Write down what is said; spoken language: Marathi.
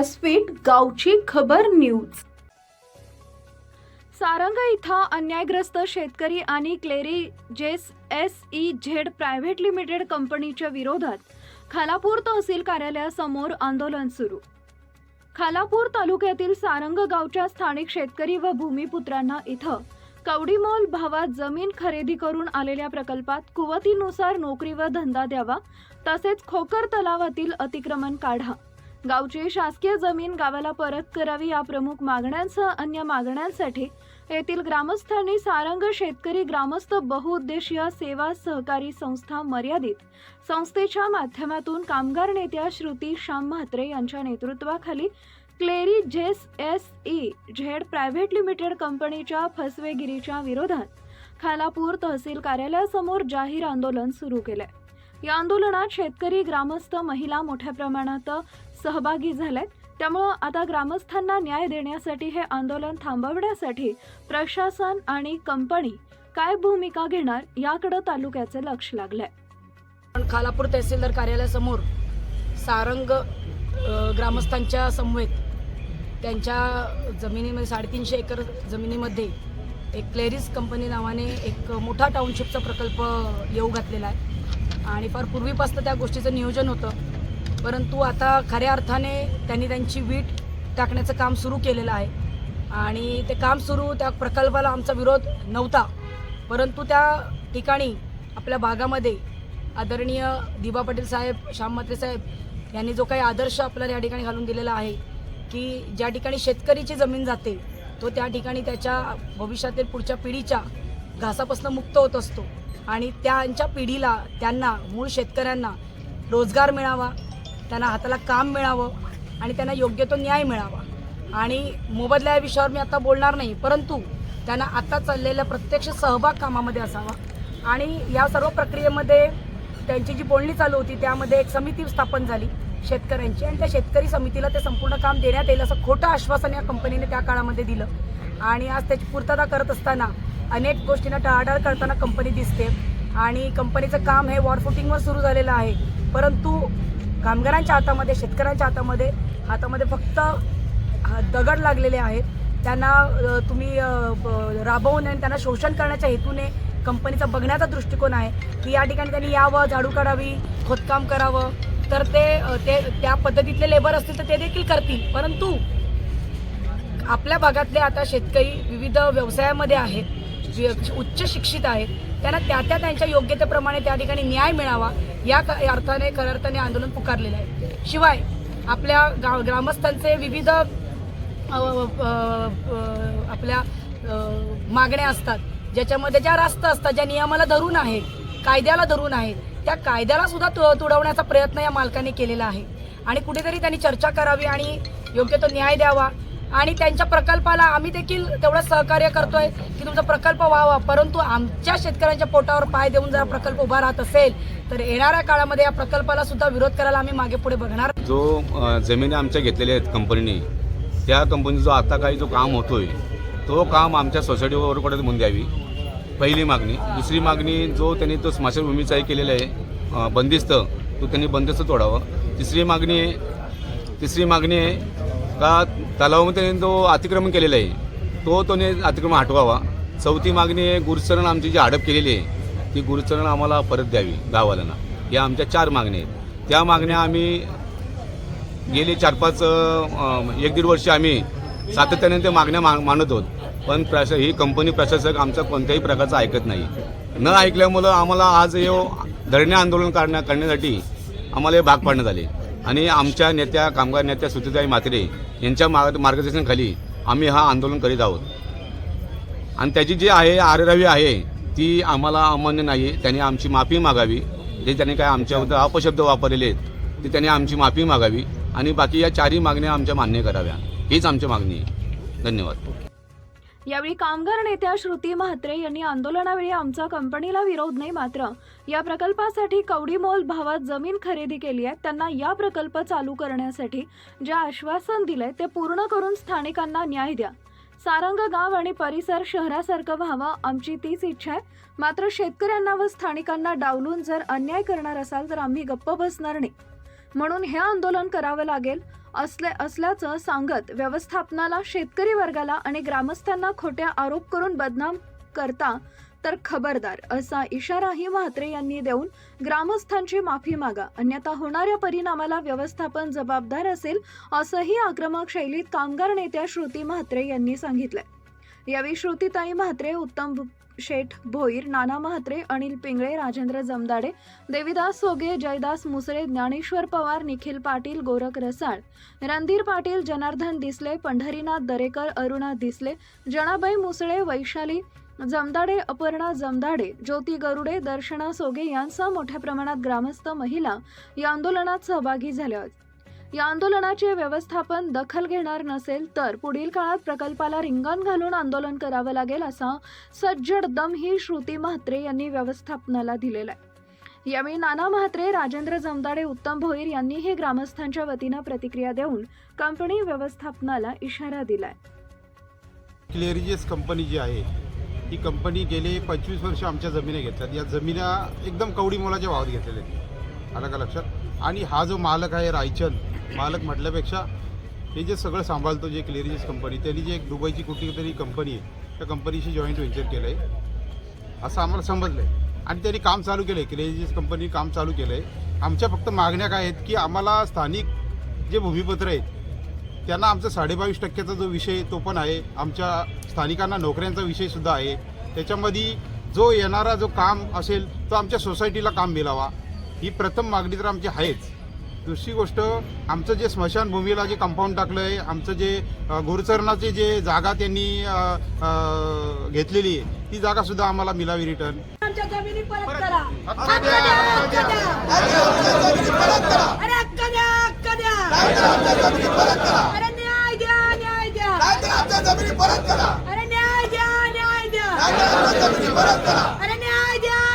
व्यासपीठ गावची खबर न्यूज. सारंग इथं अन्यायग्रस्त शेतकरी आणि क्लेरी जेस S E Z private limited कंपनीच्या विरोधात खालापूर तहसील कार्यालयासमोर आंदोलन सुरू. खालापूर तालुक्यातील सारंग गावच्या स्थानिक शेतकरी व भूमिपुत्रांना इथं कवडीमोल भावात जमीन खरेदी करून आलेल्या प्रकल्पात कुवतीनुसार नोकरी व धंदा द्यावा तसेच खोकर तलावातील अतिक्रमण काढा. गावची शासकीय जमीन गावाला परत करावी या प्रमुख मागण्यांसह अन्य मागण्यांसाठी येथील ग्रामस्थांनी सारंग शेतकरी ग्रामस्थ बहुउद्देशीय सेवा सहकारी संस्था मर्यादित संस्थेच्या माध्यमातून कामगार नेत्या श्रुती श्याम म्हात्रे यांच्या नेतृत्वाखाली क्लेरी झेस S E Z private limited कंपनीच्या फसवेगिरीच्या विरोधात खालापूर तहसील कार्यालयासमोर जाहीर आंदोलन सुरू केलंय. या आंदोलनात शेतकरी ग्रामस्थ महिला मोठ्या प्रमाणात सहभागी झाल्यात. त्यामुळं आता ग्रामस्थांना न्याय देण्यासाठी हे आंदोलन थांबवण्यासाठी प्रशासन आणि कंपनी काय भूमिका घेणार याकडे तालुक्याचे लक्ष लागलंय. पण खालापूर तहसीलदार कार्यालयासमोर सारंग ग्रामस्थांच्या समवेत त्यांच्या जमिनीमध्ये साडेतीनशे एकर जमिनीमध्ये एक क्लेरिस कंपनी नावाने एक मोठा टाउनशिपचा प्रकल्प येऊ घातलेला आहे. आणि फार पूर्वीपासून त्या गोष्टीचं नियोजन होतं. परंतु आता खऱ्या अर्थाने त्यांनी त्यांची वीट टाकण्याचं काम सुरू केलेलं आहे. आणि ते काम सुरू त्या प्रकल्पाला आमचा विरोध नव्हता. परंतु त्या ठिकाणी आपल्या भागामध्ये आदरणीय दिबा पटेल साहेब श्याम म्हात्रे साहेब यांनी जो काही आदर्श आपल्याला या ठिकाणी घालून दिलेला आहे की ज्या ठिकाणी शेतकरीची जमीन जाते तो त्या ठिकाणी त्याच्या भविष्यातील पुढच्या पिढीच्या घासापासून मुक्त होत असतो. आणि त्यांच्या पिढीला त्यांना मूळ शेतकऱ्यांना रोजगार मिळावा त्यांना हाताला काम मिळावं आणि त्यांना योग्य तो न्याय मिळावा. आणि मोबदल्या या विषयावर मी आता बोलणार नाही परंतु त्यांना आता चाललेल्या प्रत्यक्ष सहभाग कामामध्ये असावा. आणि या सर्व प्रक्रियेमध्ये त्यांची जी बोलणी चालू होती त्यामध्ये एक समिती स्थापन झाली शेतकऱ्यांची. आणि त्या शेतकरी समितीला ते संपूर्ण काम देण्यात येईल असं खोटं आश्वासन या कंपनीने त्या काळामध्ये दिलं. आणि आज त्याची पूर्तता करत असताना अनेक गोष्टींना टाळाटाळ करताना कंपनी दिसते. आणि कंपनीचं काम हे वॉरफुटिंगवर सुरू झालेलं आहे. परंतु कामगारांच्या हातामध्ये शेतकऱ्यांच्या हातामध्ये हातामध्ये फक्त हा, दगड लागलेले आहेत. त्यांना तुम्ही राबवून आणि त्यांना शोषण करण्याच्या हेतूने कंपनीचा बघण्याचा दृष्टिकोन आहे. की या ठिकाणी त्यांनी यावं झाडू काढावी खोदकाम करावं. तर ते ते त्या पद्धतीतले लेबर असतील तर ते देखील करतील. परंतु आपल्या भागातले आता शेतकरी विविध व्यवसायामध्ये आहेत. जे उच्च शिक्षित आहेत त्यांना त्या त्या त्यांच्या योग्यतेप्रमाणे त्या ठिकाणी न्याय मिळावा या क- अर्थाने खऱ्या अर्थाने आंदोलन पुकारलेलं आहे. शिवाय आपल्या गाव ग्रामस्थांचे विविध आपल्या मागण्या असतात ज्याच्यामध्ये ज्या रास्त असतात ज्या नियमाला धरून आहेत कायद्याला धरून आहेत त्या कायद्याला सुद्धा तु- तुडवण्याचा प्रयत्न या मालकाने केलेला आहे. आणि कुठेतरी त्यांनी चर्चा करावी आणि योग्य तो न्याय द्यावा आणि त्यांच्या प्रकल्पाला आम्ही देखील तेवढं सहकार्य करतोय की तुमचा प्रकल्प व्हावा. परंतु आमच्या शेतकऱ्यांच्या पोटावर पाय देऊन जर प्रकल्प उभा राहत असेल तर येणाऱ्या काळामध्ये या प्रकल्पाला सुद्धा विरोध करायला आम्ही मागे पुढे बघणार. जो जमिनी आमच्या घेतलेल्या आहेत कंपनीने त्या कंपनीचा जो आता काही जो काम होतोय तो काम आमच्या सोसायटीवर म्हणून द्यावी पहिली मागणी. दुसरी मागणी जो त्यांनी तो स्मशानभूमीचाही केलेला आहे बंदिस्त तो त्यांनी बंदिस्त तोडावं. तिसरी मागणी आहे तिसरी मागणी आहे का तलावामध्ये त्यांनी जो अतिक्रमण केलेला आहे तो तो अतिक्रमण हटवावा. चौथी मागणी आहे गुरुचरण आमची जी हडप केलेली आहे ती गुरुचरण आम्हाला परत द्यावी गावाला या आमच्या चार मागण्या आहेत. त्या मागण्या आम्ही गेले चार पाच एक दीड वर्ष आम्ही सातत्याने ते मागण्या मा मानत आहोत पण प्रशा ही कंपनी प्रशासक आमचा कोणत्याही प्रकारचं ऐकत नाही. न ऐकल्यामुळं आम्हाला आज हे धरणे आंदोलन करण्या करण्यासाठी आम्हाला हे भाग पाडण्यात आले. आणि आमच्या नेत्या कामगार नेत्या सुतीताई म्हात्रे यांच्या मार्ग मार्गदर्शनाखाली आम्ही हा आंदोलन करीत आहोत. आणि त्याची जी आहे आरेरावी आहे ती आम्हाला अमान्य नाही त्यांनी आमची माफी मागावी. जे त्यांनी काय आमच्याबद्दल अपशब्द वापरलेले आहेत ते त्यांनी आमची माफी मागावी. आणि बाकी या चारही मागण्या आमच्या मान्य कराव्या. हीच आमची मागणी आहे. धन्यवाद. यावेळी कामगार नेत्या श्रुती म्हात्रे यांनी आंदोलनावेळी आमचा कंपनीला विरोध नाही मात्र या प्रकल्पासाठी कवडीमोल भावात जमीन खरेदी केली आहे. त्यांना या प्रकल्प चालू करण्यासाठी जे आश्वासन दिलंय ते पूर्ण करून स्थानिकांना न्याय द्या. सारंग गाव आणि परिसर शहरासारखं व्हावं आमची तीच इच्छा आहे. मात्र शेतकऱ्यांना व स्थानिकांना डावलून जर अन्याय करणार असाल तर आम्ही गप्प बसणार नाही. म्हणून हे आंदोलन करावं लागेल. असले असल्याचं सांगत व्यवस्थापनाला शेतकरी वर्गाला आणि ग्रामस्थांना खोट्या आरोप करून बदनाम करता तर खबरदार असा इशाराही म्हात्रे यांनी देऊन ग्रामस्थांची माफी मागा. अन्यथा होणाऱ्या परिणामाला व्यवस्थापन जबाबदार असेल असंही आक्रमक शैलीत कामगार नेत्या श्रुती म्हात्रे यांनी सांगितलंय. यावेळी श्रुतीताई म्हात्रे उत्तम शेठ भोईर नाना म्हात्रे अनिल पिंगळे राजेंद्र जमदाडे देविदास सोगे जयदास मुसळे ज्ञानेश्वर पवार निखिल पाटील गोरख रसाळ रणधीर पाटील जनार्दन दिसले पंढरीनाथ दरेकर अरुणा दिसले जणाबाई मुसळे वैशाली जमदाडे अपर्णा जमदाडे ज्योती गरुडे दर्शना सोगे यांसह मोठ्या प्रमाणात ग्रामस्थ महिला या आंदोलनात सहभागी झाल्या. या आंदोलनाचे व्यवस्थापन दखल घेणार नसेल तर पुढील काळात प्रकल्पाला रिंगण घालून आंदोलन करावं लागेल असा सज्जड दम ही श्रुती म्हात्रे यांनी व्यवस्थापनाला दिलेला आहे. यावेळी नाना म्हात्रे राजेंद्र जमदाडे उत्तम भोईर यांनीही ग्रामस्थांच्या वतीनं प्रतिक्रिया देऊन कंपनी व्यवस्थापनाला इशारा दिलाय. क्लेरिजेस कंपनी जी आहे ही कंपनी गेले पंचवीस वर्ष आमच्या जमिनी घेतल्यात. या जमिना एकदम कवडी मोलाच्या भावात घेतलेल्या आहेत. आलं का लक्षात? आणि हा जो मालक आहे रायचंद मालक म्हटल्यापेक्षा हे जे सगळं सांभाळतो जे क्लिअरिजेस कंपनी त्यांनी जे एक दुबईची कुठली तरी कंपनी आहे त्या कंपनीशी जॉईंट व्हेंचर केलं आहे असं आम्हाला समजलं आहे आणि त्यांनी काम चालू केलं आहे क्लिअरिजेस कंपनी काम चालू केलं आहे आमच्या फक्त मागण्या काय आहेत की आम्हाला स्थानिक जे भूमिपत्र आहेत त्यांना आमचा साडेबावीस टक्क्याचा जो विषय आहे, तो पण आहे. आमच्या स्थानिकांना नोकऱ्यांचा विषयसुद्धा आहे. त्याच्यामध्ये जो येणारा जो काम असेल तो आमच्या सोसायटीला काम मिळावा. ही प्रथम मागणी तर आमची आहेच. दुसरी गोष्ट आमचं जे स्मशानभूमीला जे कंपाऊंड टाकलं आहे आमचं जे गुरुचरणाची जे जागा त्यांनी घेतलेली आहे ती जागासुद्धा आम्हाला मिळावी रिटर्न परत करा. barata.